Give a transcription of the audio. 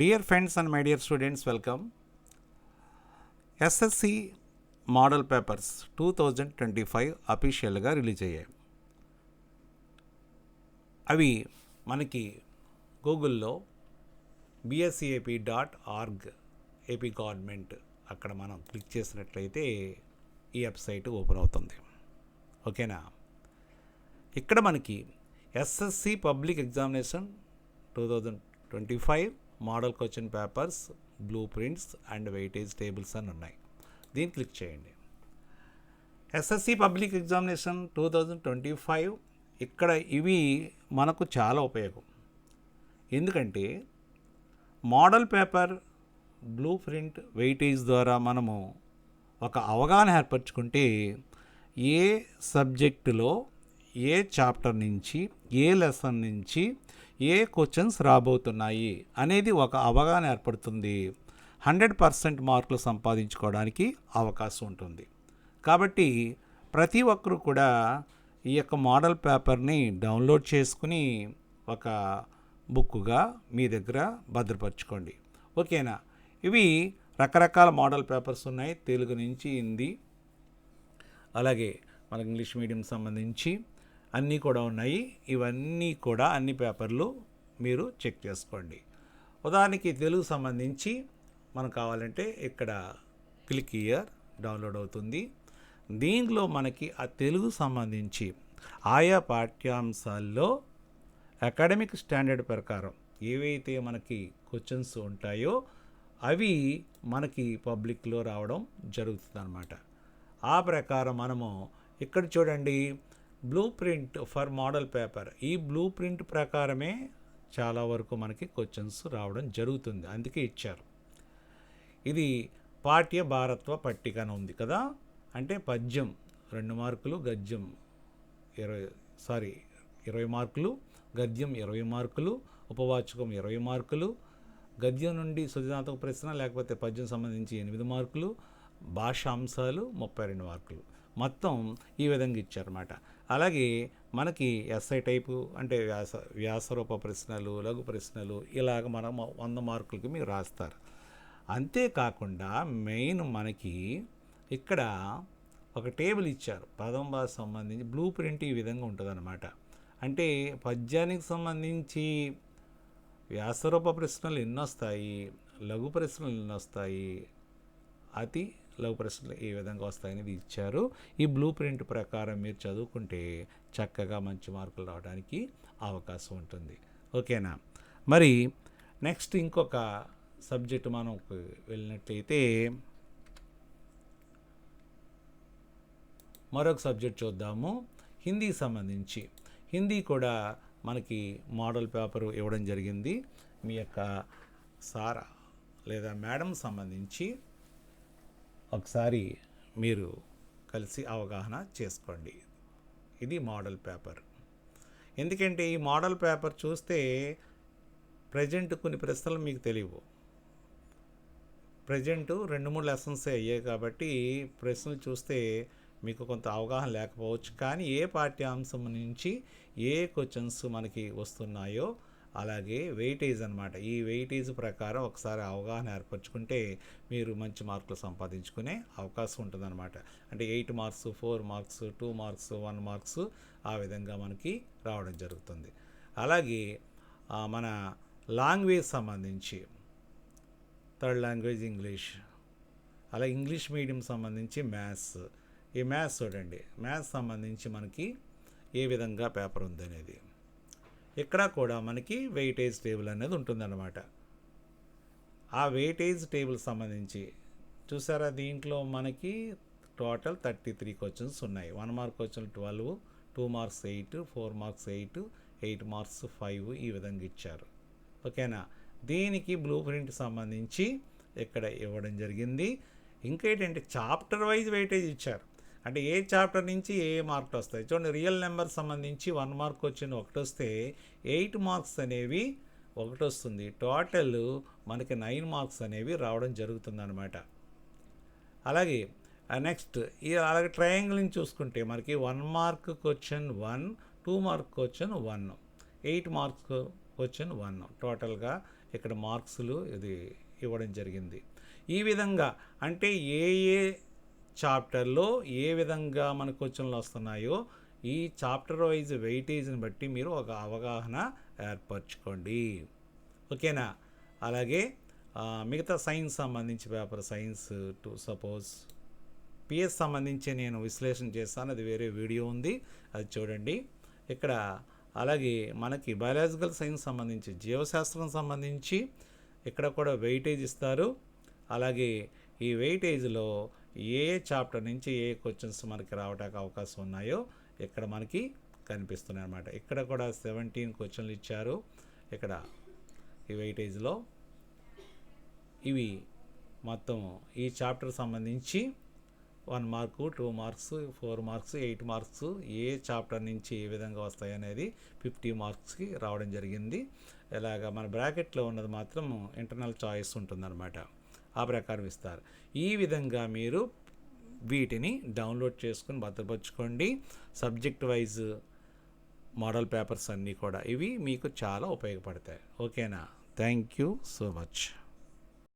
Dear friends and my dear students welcome SSC model papers two thousand twenty five అఫీషియల్గా release అయ్యాయి. అవి మనకి గూగుల్లో BSEAP dot org AP government అక్కడ మనం క్లిక్ చేసినట్లయితే ఈ వెబ్సైట్ ఓపెన్ అవుతుంది. ఓకేనా? ఇక్కడ మనకి SSC public examination two thousand twenty five model question papers blue prints and weightage tables అని ఉన్నాయి. దీన్ని క్లిక్ చేయండి. SSC public examination two thousand twenty five ఇక్కడ ఇవి మనకు చాలా ఉపయోగం. ఎందుకంటే model paper blue print weightage ద్వారా మనము ఒక అవగాహన ఏర్పరచుకుంటే ఏ సబ్జెక్టులో ఏ చాప్టర్ నుంచి ఏ లెసన్ నుంచి ఏ క్వశ్చన్స్ రాబోతున్నాయి అనేది ఒక అవగాహన ఏర్పడుతుంది. హండ్రెడ్ పర్సెంట్ మార్కులు సంపాదించుకోవడానికి అవకాశం ఉంటుంది. కాబట్టి ప్రతి ఒక్కరూ కూడా ఈ యొక్క మోడల్ పేపర్ని డౌన్లోడ్ చేసుకుని ఒక బుక్గా మీ దగ్గర భద్రపరచుకోండి. ఓకేనా? ఇవి రకరకాల మోడల్ పేపర్స్ ఉన్నాయి. తెలుగు నుంచి హిందీ అలాగే మనకి ఇంగ్లీష్ మీడియం సంబంధించి అన్నీ కూడా ఉన్నాయి. ఇవన్నీ కూడా అన్ని పేపర్లు మీరు చెక్ చేసుకోండి. ఉదాహరణకి తెలుగు సంబంధించి మనకు కావాలంటే ఇక్కడ క్లిక్ ఇయర్ డౌన్లోడ్ అవుతుంది. దీనిలో మనకి ఆ తెలుగు సంబంధించి ఆయా పాఠ్యాంశాల్లో అకాడమిక్ స్టాండర్డ్ ప్రకారం ఏవైతే మనకి క్వశ్చన్స్ ఉంటాయో అవి మనకి పబ్లిక్లో రావడం జరుగుతుంది ఆ ప్రకారం మనము ఇక్కడ చూడండి blue print for model paper ఈ బ్లూ ప్రింట్ ప్రకారమే చాలా వరకు మనకి క్వశ్చన్స్ రావడం జరుగుతుంది. అందుకే ఇచ్చారు. ఇది పాఠ్య భారత్వ పట్టిక అని ఉంది కదా? అంటే పద్యం రెండు మార్కులు గద్యం ఇరవై సారీ ఇరవై మార్కులు గద్యం ఇరవై మార్కులు ఉపవాచకం ఇరవై మార్కులు గద్యం నుండి సృజనాత్మక ప్రశ్న లేకపోతే పద్యం సంబంధించి ఎనిమిది మార్కులు భాష అంశాలు ముప్పై రెండు మార్కులు. మొత్తం ఈ విధంగా ఇచ్చారన్నమాట. అలాగే మనకి ఎస్ఐ టైపు అంటే వ్యాస వ్యాసరూప ప్రశ్నలు లఘు ప్రశ్నలు ఇలాగ మనం వంద మార్కులకి మీరు రాస్తారు. అంతేకాకుండా మెయిన్ మనకి ఇక్కడ ఒక టేబుల్ ఇచ్చారు. పదం భాష సంబంధించి బ్లూ ప్రింట్ ఈ విధంగా ఉంటుందన్నమాట. అంటే పద్యానికి సంబంధించి వ్యాసరూప ప్రశ్నలు ఎన్నొస్తాయి లఘు ప్రశ్నలు ఎన్నొస్తాయి అతి లవ్ ప్రశ్నలు ఏ విధంగా వస్తాయనేది ఇచ్చారు ఈ బ్లూ ప్రింట్ ప్రకారం మీరు చదువుకుంటే చక్కగా మంచి మార్కులు రావడానికి అవకాశం ఉంటుంది. ఓకేనా? మరి నెక్స్ట్ ఇంకొక సబ్జెక్ట్ మనం వెళ్ళినట్లయితే మరొక సబ్జెక్ట్ చూద్దాము. హిందీకి సంబంధించి. హిందీ కూడా మనకి మోడల్ పేపర్ ఇవ్వడం జరిగింది. మీ యొక్క సారా లేదా మేడం సంబంధించి ఒకసారి మీరు కలిసి అవగాహన చేసుకోండి. ఇది మోడల్ పేపర్. ఎందుకంటే ఈ మోడల్ పేపర్ చూస్తే ప్రజెంట్ కొన్ని ప్రశ్నలు మీకు తెలియవు. ప్రజెంట్ రెండు మూడు లెసన్స్ అయ్యాయి కాబట్టి ప్రశ్నలు చూస్తే మీకు కొంత అవగాహన లేకపోవచ్చు. కానీ ఏ పాఠ్యాంశం నుంచి ఏ క్వశ్చన్స్ మనకి వస్తున్నాయో అలాగే వెయిటేజ్ అనమాట ఈ వెయిటేజ్ ప్రకారం ఒకసారి అవగాహన ఏర్పరచుకుంటే మీరు మంచి మార్కులు సంపాదించుకునే అవకాశం ఉంటుందన్నమాట. అంటే eight marks four marks two marks one marks ఆ విధంగా మనకి రావడం జరుగుతుంది. అలాగే మన లాంగ్వేజ్ సంబంధించి థర్డ్ లాంగ్వేజ్ ఇంగ్లీష్ అలా ఇంగ్లీష్ మీడియం సంబంధించి మ్యాథ్స్. ఈ మ్యాథ్స్ చూడండి మ్యాథ్స్ సంబంధించి మనకి ఏ విధంగా పేపర్ ఉంది అనేది ఇక్కడ కూడా మనకి వెయిటేజ్ టేబుల్ అనేది ఉంటుందన్నమాట. ఆ వెయిటేజ్ టేబుల్ సంబంధించి చూసారా దీంట్లో మనకి టోటల్ థర్టీ త్రీ క్వశ్చన్స్ ఉన్నాయి. One mark question twelve two marks eight four marks eight eight marks five ఈ విధంగా ఇచ్చారు. ఓకేనా? దీనికి బ్లూ ప్రింట్ సంబంధించి ఇక్కడ ఇవ్వడం జరిగింది. ఇంకేంటంటే చాప్టర్ వైజ్ వెయిటేజ్ ఇచ్చారు. అంటే ఏ చాప్టర్ నుంచి ఏ మార్కులు వస్తాయి? చూడండి రియల్ నెంబర్ సంబంధించి వన్ మార్క్ వచ్చిన ఒకటి వస్తే ఎయిట్ మార్క్స్ అనేవి ఒకటి వస్తుంది. టోటల్ మనకి నైన్ మార్క్స్ అనేవి రావడం జరుగుతుంది అనమాట అలాగే నెక్స్ట్ ఈ అలాగే ట్రయాంగిల్ని చూసుకుంటే మనకి one mark question one two mark question one eight marks question one. టోటల్గా ఇక్కడ మార్క్స్లు ఇది ఇవ్వడం జరిగింది. ఈ విధంగా అంటే ఏ ఏ చాప్టర్లో ఏ విధంగా మన క్వశ్చన్లు వస్తున్నాయో ఈ చాప్టర్ వైజ్ వెయిటేజ్ని బట్టి మీరు ఒక అవగాహన ఏర్పరచుకోండి. ఓకేనా? అలాగే మిగతా సైన్స్ సంబంధించి paper science two suppose PS సంబంధించి నేను విశ్లేషణ చేస్తాను. అది వేరే వీడియో ఉంది. అది చూడండి. ఇక్కడ అలాగే మనకి బయాలజికల్ సైన్స్ సంబంధించి జీవశాస్త్రం సంబంధించి ఇక్కడ కూడా వెయిటేజ్ ఇస్తారు. అలాగే ఈ వెయిటేజ్లో ఏ చాప్టర్ నుంచి ఏ క్వశ్చన్స్ మనకి రావడానికి అవకాశం ఉన్నాయో ఇక్కడ మనకి కనిపిస్తున్నాయి అన్నమాట. ఇక్కడ కూడా సెవెంటీన్ క్వశ్చన్లు ఇచ్చారు. ఇక్కడ ఈ వెయిటేజ్లో ఇవి మొత్తం ఈ చాప్టర్ సంబంధించి one mark two marks four marks eight marks ఏ చాప్టర్ నుంచి ఏ విధంగా వస్తాయి అనేది ఫిఫ్టీ మార్క్స్కి రావడం జరిగింది. ఇలాగ మన బ్రాకెట్లో ఉన్నది మాత్రం ఇంటర్నల్ చాయిస్ ఉంటుందన్నమాట. ఆ ప్రకారం ఇస్తారు. ఈ విధంగా మీరు వీటిని డౌన్లోడ్ చేసుకుని భద్రపరచుకోండి. సబ్జెక్ట్ వైజ్ మోడల్ పేపర్స్ అన్నీ కూడా ఇవి మీకు చాలా ఉపయోగపడతాయి. ఓకేనా? Thank you so much.